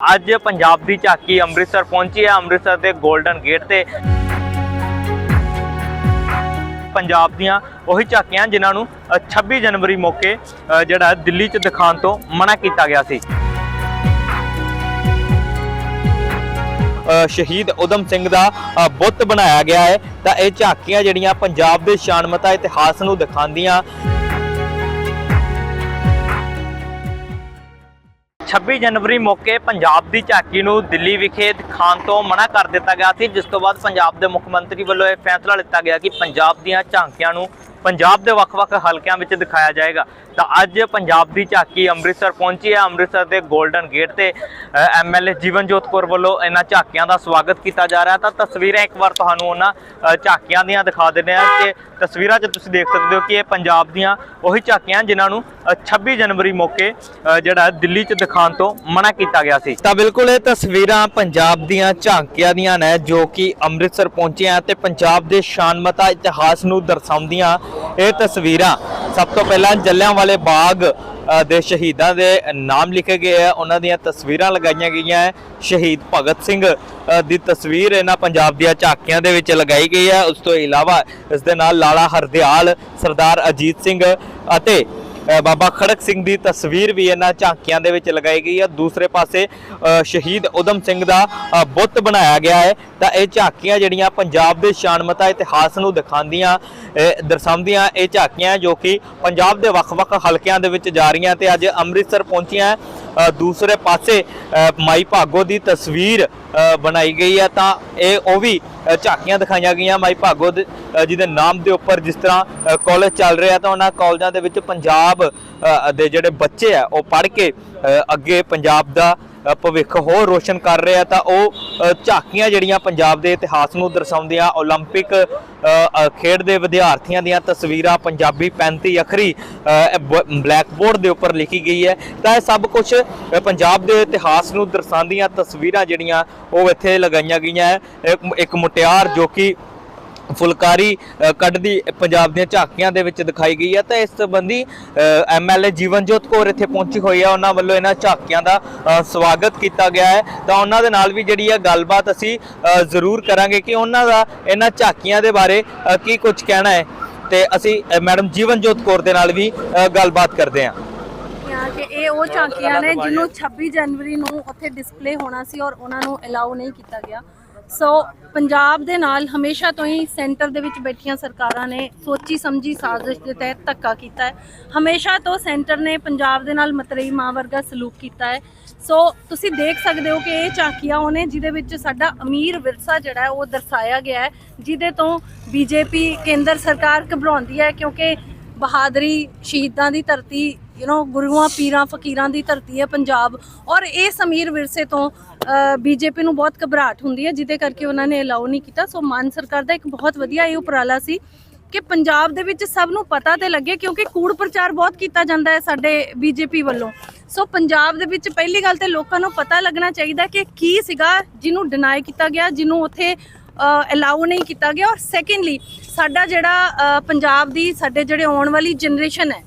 ਅੱਜ ਪੰਜਾਬ ਦੀ ਝਾਕੀ ਅੰਮ੍ਰਿਤਸਰ ਪਹੁੰਚੀ ਹੈ। ਅੰਮ੍ਰਿਤਸਰ ਦੇ 골ਡਨ ਗੇਟ ਤੇ ਪੰਜਾਬ ਦੀਆਂ ਉਹੀ ਝਾਕੀਆਂ ਜਿਨ੍ਹਾਂ ਨੂੰ ਅ, 26 ਜਨਵਰੀ ਮੌਕੇ ਜਿਹੜਾ ਦਿੱਲੀ 'ਚ ਦਿਖਾਉਣ ਤੋਂ ਮਨਾ ਕੀਤਾ ਗਿਆ ਸੀ। ਸ਼ਹੀਦ ਉਦਮ ਸਿੰਘ ਦਾ ਬੁੱਤ ਬਣਾਇਆ ਗਿਆ ਹੈ। ਤਾਂ ਇਹ ਝਾਕੀਆਂ ਜਿਹੜੀਆਂ ਪੰਜਾਬ ਦੇ ਸ਼ਾਨਮਤਾ ਇਤਿਹਾਸ ਨੂੰ ਦਿਖਾਉਂਦੀਆਂ 26 ਜਨਵਰੀ ਮੌਕੇ ਪੰਜਾਬ ਦੀ ਝਾਕੀ ਨੂੰ ਦਿੱਲੀ ਵਿਖੇ ਦਿਖਾਉਣ ਤੋਂ ਮਨਾ ਕਰ ਦਿੱਤਾ ਗਿਆ ਸੀ। ਜਿਸ ਤੋਂ ਬਾਅਦ ਪੰਜਾਬ ਦੇ ਮੁੱਖ ਮੰਤਰੀ ਵੱਲੋਂ ਇਹ ਫੈਸਲਾ ਲਿੱਤਾ ਗਿਆ ਕਿ ਪੰਜਾਬ ਦੀਆਂ ਝਾਕੀਆਂ ਨੂੰ ਪੰਜਾਬ ਦੇ ਵੱਖ-ਵੱਖ ਹਲਕਿਆਂ ਵਿੱਚ ਦਿਖਾਇਆ ਜਾਏਗਾ। ਤਾਂ ਅੱਜ ਪੰਜਾਬ ਦੀ ਝਾਕੀ ਅੰਮ੍ਰਿਤਸਰ ਪਹੁੰਚੀ ਹੈ। ਅੰਮ੍ਰਿਤਸਰ ਦੇ 골ਡਨ ਗੇਟ ਤੇ ਐਮਐਲਏ ਜੀਵਨਜੋਤ ਕੌਰ ਵੱਲੋਂ ਇਹਨਾਂ ਝਾਕੀਆਂ ਦਾ ਸਵਾਗਤ ਕੀਤਾ ਜਾ ਰਿਹਾ ਤਾਂ ਤਸਵੀਰਾਂ ਇੱਕ ਵਾਰ ਤੁਹਾਨੂੰ ਉਹਨਾਂ ਝਾਕੀਆਂ ਦੀਆਂ ਦਿਖਾ ਦਿੰਦੇ ਹਾਂ ਕਿ ਤਸਵੀਰਾਂ 'ਚ ਤੁਸੀਂ ਦੇਖ ਸਕਦੇ ਹੋ ਕਿ ਇਹ ਪੰਜਾਬ ਦੀਆਂ ਉਹੀ ਝਾਕੀਆਂ ਜਿਨ੍ਹਾਂ ਨੂੰ ਅ, 26 ਜਨਵਰੀ ਮੌਕੇ ਜਿਹੜਾ ਦਿੱਲੀ 'ਚ ਦਿਖਾ ਦਿਖਾਉਣ ਤੋਂ ਮਨਾ ਕੀਤਾ ਗਿਆ ਸੀ। ਤਾਂ ਬਿਲਕੁਲ ਇਹ ਤਸਵੀਰਾਂ ਪੰਜਾਬ ਦੀਆਂ ਝਾਕੀਆਂ ਦੀਆਂ ਨੇ, ਜੋ ਕਿ ਅੰਮ੍ਰਿਤਸਰ ਪਹੁੰਚੀਆਂ ਤੇ ਪੰਜਾਬ ਦੇ ਸ਼ਾਨਮਤਾ ਇਤਿਹਾਸ ਨੂੰ ਦਰਸਾਉਂਦੀਆਂ ਇਹ ਤਸਵੀਰਾਂ। ਸਭ ਤੋਂ ਪਹਿਲਾਂ ਜਲਿਆਂਵਾਲੇ ਬਾਗ ਦੇ ਸ਼ਹੀਦਾਂ ਦੇ ਨਾਮ ਲਿਖੇ ਗਏ ਆ। ਉਹਨਾਂ ਦੀਆਂ ਤਸਵੀਰਾਂ ਲਗਾਈਆਂ ਗਈਆਂ ਹੈ ਸ਼ਹੀਦ ਭਗਤ ਸਿੰਘ ਦੀ ਤਸਵੀਰ ਇਹਨਾਂ ਪੰਜਾਬ ਦੀਆਂ ਝਾਕੀਆਂ ਦੇ ਵਿੱਚ ਲਗਾਈ ਗਈ ਹੈ ਉਸ ਤੋਂ ਇਲਾਵਾ ਇਸ ਦੇ ਨਾਲ ਲਾਲਾ ਹਰਦਿਆਲ, ਸਰਦਾਰ ਅਜੀਤ ਸਿੰਘ ਅਤੇ ਬਾਬਾ ਖੜਕ ਸਿੰਘ ਦੀ ਤਸਵੀਰ ਵੀ ਇਹਨਾਂ ਝਾਂਕੀਆਂ ਦੇ ਵਿੱਚ ਲਗਾਈ ਗਈ ਹੈ। ਦੂਸਰੇ ਪਾਸੇ ਸ਼ਹੀਦ ਉਦਮ ਸਿੰਘ ਦਾ ਬੁੱਤ ਬਣਾਇਆ ਗਿਆ ਹੈ। ਤਾਂ ਇਹ ਝਾਂਕੀਆਂ ਜਿਹੜੀਆਂ ਪੰਜਾਬ ਦੇ ਸ਼ਾਨਮਤਾ, ਇਤਿਹਾਸ ਨੂੰ ਦਿਖਾਉਂਦੀਆਂ ਦਰਸਾਉਂਦੀਆਂ, ਇਹ ਝਾਕੀਆਂ ਜੋ ਕਿ ਪੰਜਾਬ ਦੇ ਵੱਖ-ਵੱਖ ਹਲਕਿਆਂ ਦੇ ਵਿੱਚ ਜਾ ਰਹੀਆਂ ਤੇ ਅੱਜ ਅੰਮ੍ਰਿਤਸਰ ਪਹੁੰਚੀਆਂ ਦੂਸਰੇ ਪਾਸੇ ਮਾਈ ਭਾਗੋ ਦੀ ਤਸਵੀਰ ਬਣਾਈ ਗਈ ਹੈ ਤਾਂ ਇਹ ਉਹ ਵੀ ਝਾਕੀਆਂ ਦਿਖਾਈਆਂ ਗਈਆਂ ਮਾਈ ਭਾਗੋ ਦੇ ਜਿਹਦੇ ਨਾਮ ਦੇ ਉੱਪਰ ਜਿਸ ਤਰ੍ਹਾਂ ਕਾਲਜ ਚੱਲ ਰਿਹਾ ਤਾਂ ਉਹਨਾਂ ਕਾਲਜਾਂ ਦੇ ਵਿੱਚ ਪੰਜਾਬ ਦੇ ਜਿਹੜੇ ਬੱਚੇ ਆ, ਉਹ ਪੜ੍ਹ ਕੇ ਅੱਗੇ ਪੰਜਾਬ ਦਾ ਭਵਿੱਖ ਹੋਰ ਰੋਸ਼ਨ ਕਰ ਰਿਹਾ। ਤਾਂ ਉਹ ਝਾਕੀਆਂ ਜਿਹੜੀਆਂ ਪੰਜਾਬ ਦੇ ਇਤਿਹਾਸ ਨੂੰ ਦਰਸਾਉਂਦੀਆਂ 올림픽 ਅ, ਅ, ਖੇਡ ਦੇ ਵਿਦਿਆਰਥੀਆਂ ਦੀਆਂ ਤਸਵੀਰਾਂ ਪੰਜਾਬੀ 35 ਅੱਖਰੀ ਬਲੈਕ ਬੋਰਡ ਦੇ ਉੱਪਰ ਲਿਖੀ ਗਈ ਹੈ ਤਾਂ ਇਹ ਸਭ ਕੁਝ ਪੰਜਾਬ ਦੇ ਇਤਿਹਾਸ ਨੂੰ ਦਰਸਾਉਂਦੀਆਂ ਤਸਵੀਰਾਂ ਜਿਹੜੀਆਂ ਉਹ ਇੱਥੇ ਲਗਾਈਆਂ ਗਈਆਂ ਹੈ ਇੱਕ- ਇੱਕ ਮੁਟਿਆਰ ਜੋ ਕਿ ਫੁਲਕਾਰੀ ਕੱਢਦੀ ਪੰਜਾਬ ਦੀਆਂ ਝਾਕੀਆਂ ਦੇ ਵਿੱਚ ਦਿਖਾਈ ਗਈ ਹੈ। ਤਾਂ ਇਸ ਸੰਬੰਧੀ ਐਮਐਲਏ ਜੀਵਨਜੋਤ ਕੌਰ ਇੱਥੇ ਪਹੁੰਚੀ ਹੋਈ ਹੈ। ਉਹਨਾਂ ਵੱਲੋਂ ਇਹਨਾਂ ਝਾਕੀਆਂ ਦਾ ਸਵਾਗਤ ਕੀਤਾ ਗਿਆ ਹੈ। ਤਾਂ ਉਹਨਾਂ ਦੇ ਨਾਲ ਵੀ ਜਿਹੜੀ ਹੈ ਗੱਲਬਾਤ ਅਸੀਂ ਜ਼ਰੂਰ ਕਰਾਂਗੇ ਕਿ ਉਹਨਾਂ ਦਾ ਇਹਨਾਂ ਝਾਕੀਆਂ ਦੇ ਬਾਰੇ ਕੀ ਕੁਝ ਕਹਿਣਾ ਹੈ। ਤੇ ਅਸੀਂ ਅ, ਮੈਡਮ ਜੀਵਨਜੋਤ ਕੌਰ ਦੇ ਨਾਲ ਵੀ ਗੱਲਬਾਤ ਕਰਦੇ ਹਾਂ। ਹਾਂ ਕਿ ਇਹ ਉਹ ਝਾਕੀਆਂ ਨੇ ਜਿਹਨੂੰ 26 ਜਨਵਰੀ ਨੂੰ ਉੱਥੇ ਡਿਸਪਲੇ ਹੋਣਾ ਸੀ ਔਰ ਉਹਨਾਂ ਨੂੰ ਅਲਾਉ ਨਹੀਂ ਕੀਤਾ ਗਿਆ। ਸੋ ਪੰਜਾਬ ਦੇ ਨਾਲ ਹਮੇਸ਼ਾ ਤੋਂ ਹੀ ਸੈਂਟਰ ਦੇ ਵਿੱਚ ਬੈਠੀਆਂ ਸਰਕਾਰਾਂ ਨੇ ਸੋਚੀ ਸਮਝੀ ਸਾਜ਼ਿਸ਼ ਦੇ ਤਹਿਤ ਧੱਕਾ ਕੀਤਾ ਹੈ। ਹਮੇਸ਼ਾ ਤੋਂ ਸੈਂਟਰ ਨੇ ਪੰਜਾਬ ਦੇ ਨਾਲ ਮਤਰੇਈ ਮਾਂ ਵਰਗਾ ਸਲੂਕ ਕੀਤਾ ਹੈ। ਸੋ ਤੁਸੀਂ ਦੇਖ ਸਕਦੇ ਹੋ ਕਿ ਇਹ ਝਾਕੀਆਂ ਉਹਨੇ, ਜਿਹਦੇ ਵਿੱਚ ਸਾਡਾ ਅਮੀਰ ਵਿਰਸਾ ਜਿਹੜਾ ਹੈ, ਉਹ ਦਰਸਾਇਆ ਗਿਆ ਹੈ, ਜਿਹਦੇ ਤੋਂ ਬੀਜੇਪੀ ਕੇਂਦਰ ਸਰਕਾਰ ਘਬਰਾਉਂਦੀ ਹੈ ਕਿਉਂਕਿ ਬਹਾਦਰੀ ਸ਼ਹੀਦਾਂ ਦੀ ਧਰਤੀ ਯੂ نو ਗੁਰੂਆਂ ਪੀਰਾਂ, ਫਕੀਰਾਂ ਦੀ ਧਰਤੀ ਹੈ ਪੰਜਾਬ। ਔਰ ਇਹ ਸਮੀਰ ਵਿਰਸੇ ਤੋਂ ਬੀਜੇਪੀ ਨੂੰ ਬਹੁਤ ਘਬਰਾਹਟ ਹੁੰਦੀ ਹੈ, ਜਿਹਦੇ ਕਰਕੇ ਉਹਨਾਂ ਨੇ ਅਲਾਉ ਨਹੀਂ ਕੀਤਾ। ਸੋ ਮਾਨ ਸਰਕਾਰ ਦਾ ਇੱਕ ਬਹੁਤ ਵਧੀਆ ਇਹ ਉਪਰਾਲਾ ਸੀ ਕਿ ਪੰਜਾਬ ਦੇ ਵਿੱਚ ਸਭ ਨੂੰ ਪਤਾ ਤੇ ਲੱਗੇ, ਕਿਉਂਕਿ ਕੂੜ ਪ੍ਰਚਾਰ ਬਹੁਤ ਕੀਤਾ ਜਾਂਦਾ ਹੈ ਸਾਡੇ ਬੀਜੇਪੀ ਵੱਲੋਂ। ਸੋ ਪੰਜਾਬ ਦੇ ਵਿੱਚ ਪਹਿਲੀ ਗੱਲ ਤੇ ਲੋਕਾਂ ਨੂੰ ਪਤਾ ਲੱਗਣਾ ਚਾਹੀਦਾ ਕਿ ਕੀ ਸੀਗਾ ਜਿਹਨੂੰ ਡਿਨਾਈ ਕੀਤਾ ਗਿਆ, ਜਿਹਨੂੰ ਉੱਥੇ ਅਲਾਉ ਨਹੀਂ ਕੀਤਾ ਗਿਆ। ਔਰ ਸੈਕੰਡਲੀ ਸਾਡਾ ਜਿਹੜਾ ਪੰਜਾਬ ਦੀ ਸਾਡੇ ਜਿਹੜੇ ਆਉਣ ਵਾਲੀ ਜਨਰੇਸ਼ਨ ਹੈ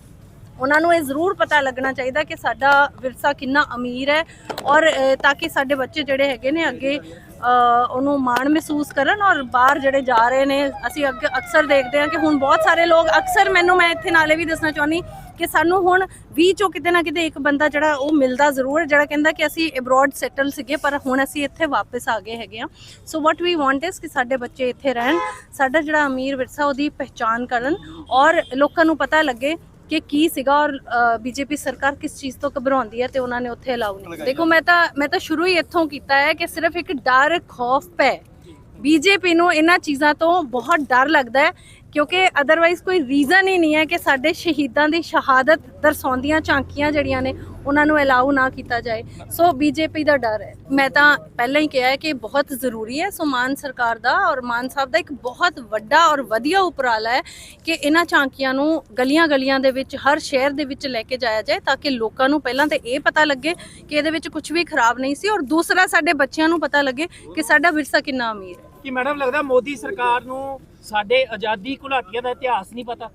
ਉਹਨਾਂ ਨੂੰ ਇਹ ਜ਼ਰੂਰ ਪਤਾ ਲੱਗਣਾ ਚਾਹੀਦਾ ਕਿ ਸਾਡਾ ਵਿਰਸਾ ਕਿੰਨਾ ਅਮੀਰ ਹੈ ਔਰ ਤਾਂ ਕਿ ਸਾਡੇ ਬੱਚੇ ਜਿਹੜੇ ਹੈਗੇ ਨੇ ਅੱਗੇ ਉਹਨੂੰ ਮਾਣ ਮਹਿਸੂਸ ਕਰਨ ਔਰ ਬਾਹਰ ਜਿਹੜੇ ਜਾ ਰਹੇ ਨੇ, ਅਸੀਂ ਅੱਗੇ ਅਕਸਰ ਦੇਖਦੇ ਹਾਂ ਕਿ ਹੁਣ ਬਹੁਤ ਸਾਰੇ ਲੋਕ, ਅਕਸਰ ਮੈਨੂੰ ਮੈਂ ਇੱਥੇ ਨਾਲੇ ਵੀ ਦੱਸਣਾ ਚਾਹੁੰਦੀ ਕਿ ਸਾਨੂੰ ਹੁਣ 20 ਚੋਂ ਕਿਤੇ ਨਾ ਕਿਤੇ ਇੱਕ ਬੰਦਾ ਜਿਹੜਾ ਉਹ ਮਿਲਦਾ ਜ਼ਰੂਰ, ਜਿਹੜਾ ਕਹਿੰਦਾ ਕਿ ਅਸੀਂ ਅਬਰੋਡ ਸੈਟਲ ਸੀਗੇ, ਪਰ ਹੁਣ ਅਸੀਂ ਇੱਥੇ ਵਾਪਸ ਆ ਗਏ ਹੈਗੇ ਆ ਸੋ ਵਾਟ ਵੀ ਵਾਂਟ ਇਸ ਕਿ ਸਾਡੇ ਬੱਚੇ ਇੱਥੇ ਰਹਿਣ, ਸਾਡਾ ਜਿਹੜਾ ਅਮੀਰ ਵਿਰਸਾ ਉਹਦੀ ਪਹਿਚਾਨ ਕਰਨ ਔਰ ਲੋਕਾਂ ਨੂੰ ਪਤਾ ਲੱਗੇ ਕਿ ਕੀ ਸੀਗਾ ਔਰ ਬੀਜੇਪੀ ਸਰਕਾਰ ਕਿਸ ਚੀਜ਼ ਤੋਂ ਘਬਰਾਉਂਦੀ ਹੈ ਤੇ ਉਹਨਾਂ ਨੇ ਉੱਥੇ ਅਲਾਉ ਨਹੀਂ ਦੇਖੋ ਮੈਂ ਤਾਂ ਮੈਂ ਤਾਂ ਸ਼ੁਰੂ ਹੀ ਇੱਥੋਂ ਕੀਤਾ ਹੈ ਕਿ ਸਿਰਫ ਇੱਕ ਡਰ ਖੌਫ ਪੈ ਬੀਜੇਪੀ ਨੂੰ ਇਹਨਾਂ ਚੀਜ਼ਾਂ ਤੋਂ ਬਹੁਤ ਡਰ ਲੱਗਦਾ ਹੈ। ਕਿਉਂਕਿ ਅਦਰਵਾਈਜ਼ ਕੋਈ ਰੀਜ਼ਨ ਹੀ ਨਹੀਂ ਹੈ ਕਿ ਸਾਡੇ ਸ਼ਹੀਦਾਂ ਦੀ ਸ਼ਹਾਦਤ ਦਰਸਾਉਂਦੀਆਂ ਝਾਂਕੀਆਂ ਜਿਹੜੀਆਂ ਨੇ, ਉਹਨਾਂ ਨੂੰ ਅਲਾਉ ਨਾ ਕੀਤਾ ਜਾਏ। ਸੋ ਬੀਜੇਪੀ ਦਾ ਡਰ ਹੈ। ਮੈਂ ਤਾਂ ਪਹਿਲਾਂ ਹੀ ਕਿਹਾ ਹੈ ਕਿ ਬਹੁਤ ਜ਼ਰੂਰੀ ਹੈ। ਸੋ ਮਾਨ ਸਰਕਾਰ ਦਾ ਔਰ ਮਾਨ ਸਾਹਿਬ ਦਾ ਇੱਕ ਬਹੁਤ ਵੱਡਾ ਔਰ ਵਧੀਆ ਉਪਰਾਲਾ ਹੈ ਕਿ ਇਹਨਾਂ ਝਾਂਕੀਆਂ ਨੂੰ ਗਲੀਆਂ ਗਲੀਆਂ ਦੇ ਵਿੱਚ, ਹਰ ਸ਼ਹਿਰ ਦੇ ਵਿੱਚ ਲੈ ਕੇ ਜਾਇਆ ਜਾਏ ਤਾਂ ਕਿ ਲੋਕਾਂ ਨੂੰ ਪਹਿਲਾਂ ਤੇ ਇਹ ਪਤਾ ਲੱਗੇ ਕਿ ਇਹਦੇ ਵਿੱਚ ਕੁਝ ਵੀ ਖਰਾਬ ਨਹੀਂ ਸੀ ਔਰ ਦੂਸਰਾ ਸਾਡੇ ਬੱਚਿਆਂ ਨੂੰ ਪਤਾ ਲੱਗੇ ਕਿ ਸਾਡਾ ਵਿਰਸਾ ਕਿੰਨਾ ਅਮੀਰ ਹੈ। ਕਿ ਮੈਡਮ ਲੱਗਦਾ ਮੋਦੀ ਸਰਕਾਰ ਨੂੰ ਸਾਡੇ ਆਜ਼ਾਦੀ ਘੁਲਾਟੀਆਂ ਦਾ ਇਤਿਹਾਸ ਨਹੀਂ ਪਤਾ?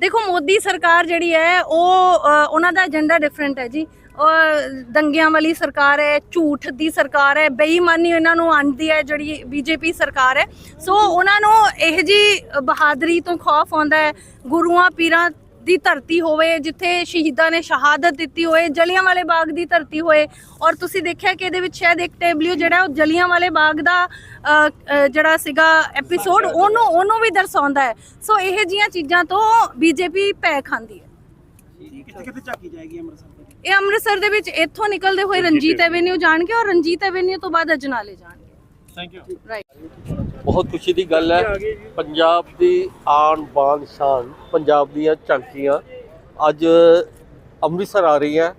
ਦੇਖੋ, ਮੋਦੀ ਸਰਕਾਰ ਜਿਹੜੀ ਹੈ, ਉਹ ਉਹਨਾਂ ਦਾ ਏਜੰਡਾ ਡਿਫਰੈਂਟ ਹੈ ਜੀ। ਦੰਗਿਆਂ ਵਾਲੀ ਸਰਕਾਰ ਹੈ, ਝੂਠ ਦੀ ਸਰਕਾਰ ਹੈ, ਬੇਈਮਾਨੀ ਇਹਨਾਂ ਨੂੰ ਆਂਦੀ ਹੈ, ਜਿਹੜੀ ਬੀਜੇਪੀ ਸਰਕਾਰ ਹੈ। ਸੋ ਉਹਨਾਂ ਨੂੰ ਇਹ ਜੀ ਬਹਾਦਰੀ ਤੋਂ ਖੌਫ ਆਉਂਦਾ ਹੈ, ਗੁਰੂਆਂ, ਪੀਰਾਂ ਦੀ ਧਰਤੀ ਹੋਵੇ ਜਿੱਥੇ ਸ਼ਹੀਦਾਂ ਨੇ ਸ਼ਹਾਦਤ ਦਿੱਤੀ ਹੋਏ ਜਲਿਆਂਵਾਲੇ ਬਾਗ ਦੀ ਧਰਤੀ ਹੋਏ। ਔਰ ਤੁਸੀਂ ਦੇਖਿਆ ਕਿ ਇਹਦੇ ਵਿੱਚ ਸ਼ਾਇਦ ਇੱਕ ਟੇਬਲਿਓ ਜਿਹੜਾ ਉਹ ਜਲਿਆਂਵਾਲੇ ਬਾਗ ਦਾ ਜਿਹੜਾ ਸੀਗਾ ਐਪੀਸੋਡ ਉਹਨੂੰ ਉਹਨੂੰ ਵੀ ਦਰਸਾਉਂਦਾ ਹੈ। ਸੋ ਇਹ ਜੀਆਂ ਚੀਜ਼ਾਂ ਤੋਂ ਬੀਜੇਪੀ ਭੈ ਖਾਂਦੀ ਹੈ। ਕਿੱਥੇ ਕਿੱਥੇ ਝਾਕੀ ਜਾਏਗੀ ਅੰਮ੍ਰਿਤਸਰ ਦੇ ਵਿੱਚ? ਇਹ ਅੰਮ੍ਰਿਤਸਰ ਦੇ ਵਿੱਚ ਇੱਥੋਂ ਨਿਕਲਦੇ ਹੋਏ ਰਣਜੀਤ ਐਵੇਨਿਊ ਜਾਣਗੇ ਔਰ ਰਣਜੀਤ ਐਵੇਨਿਊ ਤੋਂ ਬਾਅਦ ਅਜਨਾਲੇ ਜਾਣਗੇ। ਥੈਂਕ ਯੂ ਰਾਈਟ ਬਹੁਤ ਖੁਸ਼ੀ ਦੀ ਗੱਲ ਹੈ। ਪੰਜਾਬ ਦੀ ਆਨ ਬਾਨ ਸ਼ਾਨ ਪੰਜਾਬ ਦੀਆਂ ਝਾਂਕੀਆਂ ਅੱਜ ਅੰਮ੍ਰਿਤਸਰ ਆ ਰਹੀ ਹੈ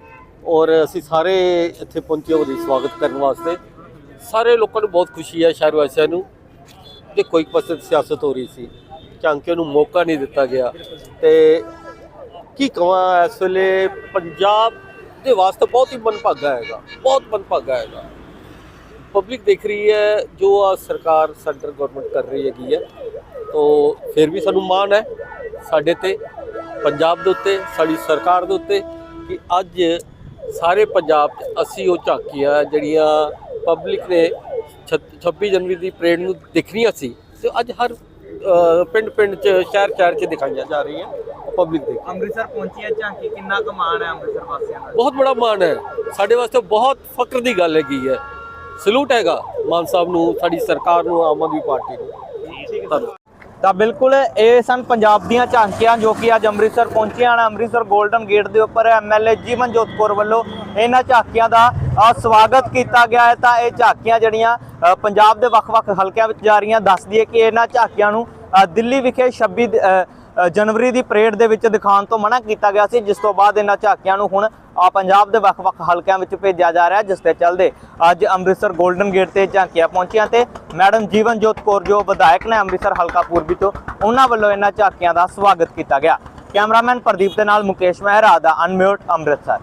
ਔਰ ਅਸੀਂ ਸਾਰੇ ਇੱਥੇ ਪਹੁੰਚੇ ਉਹਦੀ ਸਵਾਗਤ ਕਰਨ ਵਾਸਤੇ। ਸਾਰੇ ਲੋਕਾਂ ਨੂੰ ਬਹੁਤ ਖੁਸ਼ੀ ਹੈ ਸ਼ਹਿਰ ਵਾਸੀਆਂ ਨੂੰ। ਦੇਖੋ ਇੱਕ ਪਾਸੇ ਸਿਆਸਤ ਹੋ ਰਹੀ ਸੀ। ਝਾਂਕੀਆਂ ਨੂੰ ਮੌਕਾ ਨਹੀਂ ਦਿੱਤਾ ਗਿਆ। ਤੇ ਕੀ ਕਹਾਂ ਇਸ ਵੇਲੇ ਪੰਜਾਬ ਦੇ ਵਾਸਤੇ ਬਹੁਤ ਹੀ ਮਨਭਾਗਾ ਹੈਗਾ। ਬਹੁਤ ਮਨਭਾਗਾ ਹੈਗਾ। ਪਬਲਿਕ ਦੇਖ ਰਹੀ ਹੈ ਜੋ ਆ ਸਰਕਾਰ ਸੈਂਟਰ ਗਵਰਨਮੈਂਟ ਕਰ ਰਹੀ ਹੈਗੀ ਹੈ ਤੋ ਫਿਰ ਵੀ ਸਾਨੂੰ ਮਾਣ ਹੈ ਸਾਡੇ ਤੇ ਪੰਜਾਬ ਦੇ ਉੱਤੇ ਸਾਡੀ ਸਰਕਾਰ ਦੇ ਉੱਤੇ ਕਿ ਅੱਜ ਸਾਰੇ ਪੰਜਾਬ 'ਚ ਅਸੀਂ ਉਹ ਝਾਕੀਆਂ ਜਿਹੜੀਆਂ ਪਬਲਿਕ ਨੇ ਛੱਤ- 26 ਜਨਵਰੀ ਦੀ ਪਰੇਡ ਨੂੰ ਦੇਖਣੀਆਂ ਸੀ ਤੇ ਅੱਜ ਹਰ ਪਿੰਡ ਪਿੰਡ 'ਚ ਸ਼ਹਿਰ ਸ਼ਹਿਰ 'ਚ ਦਿਖਾਈਆਂ ਜਾ ਰਹੀਆਂ ਪਬਲਿਕ ਦੇਖ ਅੰਮ੍ਰਿਤਸਰ ਪਹੁੰਚੀ ਹੈ ਝਾਂਕੀ ਕਿੰਨਾ ਕਮਾਨ ਹੈ ਅੰਮ੍ਰਿਤਸਰ ਵਾਸੀਆਂ ਦਾ ਬਹੁਤ ਬੜਾ ਮਾਣ ਹੈ ਸਾਡੇ ਵਾਸਤੇ ਬਹੁਤ ਫਖਰ ਦੀ ਗੱਲ ਹੈਗੀ ਹੈ। ਸਲੂਟ ਹੈਗਾ ਮਾਨ ਸਾਹਿਬ ਨੂੰ, ਸਾਡੀ ਸਰਕਾਰ ਨੂੰ, ਆਮ ਆਦਮੀ ਪਾਰਟੀ ਨੂੰ। ਧੰਨਵਾਦ। ਤਾਂ ਬਿਲਕੁਲ, ਇਹ ਸਨ ਪੰਜਾਬ ਦੀਆਂ ਝਾਂਕੀਆਂ ਜੋ ਕਿ ਅੱਜ ਅੰਮ੍ਰਿਤਸਰ ਪਹੁੰਚੀਆਂ ਹਨ। ਅੰਮ੍ਰਿਤਸਰ 골ਡਨ ਗੇਟ ਦੇ ਉੱਪਰ ਐਮਐਲਏ ਜੀਵਨਜੋਤ ਕੌਰ ਵੱਲੋਂ ਇਹਨਾਂ ਝਾਕੀਆਂ ਦਾ ਸਵਾਗਤ ਕੀਤਾ ਗਿਆ ਹੈ। ਤਾਂ ਇਹ ਝਾਕੀਆਂ ਜਿਹੜੀਆਂ ਪੰਜਾਬ ਦੇ ਵੱਖ-ਵੱਖ ਹਲਕਿਆਂ ਵਿੱਚ ਜਾ ਰਹੀਆਂ ਦੱਸਦੀ ਹੈ ਕਿ ਇਹਨਾਂ ਝਾਕੀਆਂ ਨੂੰ ਦਿੱਲੀ ਵਿਖੇ 26 ਜਨਵਰੀ ਦੀ ਪਰੇਡ ਦੇ ਵਿੱਚ ਦਿਖਾਉਣ ਤੋਂ ਮਨਾ ਕੀਤਾ ਗਿਆ ਸੀ, ਜਿਸ ਤੋਂ ਬਾਅਦ ਇਹਨਾਂ ਝਾਕੀਆਂ ਨੂੰ ਹੁਣ ਪੰਜਾਬ ਦੇ ਵੱਖ-ਵੱਖ ਹਲਕਿਆਂ ਵਿੱਚ ਭੇਜਿਆ ਜਾ ਰਿਹਾ, ਜਿਸ ਦੇ ਚੱਲਦੇ ਅੱਜ ਅੰਮ੍ਰਿਤਸਰ 골ਡਨ ਗੇਟ ਤੇ ਝਾਕੀਆਂ ਪਹੁੰਚੀਆਂ ਤੇ ਮੈਡਮ ਜੀਵਨਜੋਤ ਕੌਰ, ਜੋ ਵਿਧਾਇਕ ਨੇ ਅੰਮ੍ਰਿਤਸਰ ਹਲਕਾ ਪੂਰਬੀ ਤੋਂ, ਉਹਨਾਂ ਵੱਲੋਂ ਇਹਨਾਂ ਝਾਕੀਆਂ ਦਾ ਸਵਾਗਤ ਕੀਤਾ ਗਿਆ। ਕੈਮਰਾਮੈਨ ਪ੍ਰਦੀਪ ਦੇ ਨਾਲ ਮੁਕੇਸ਼ ਮਹਿਰਾ, ਦਾ ਅਨਮਿਊਟ, ਅੰਮ੍ਰਿਤਸਰ।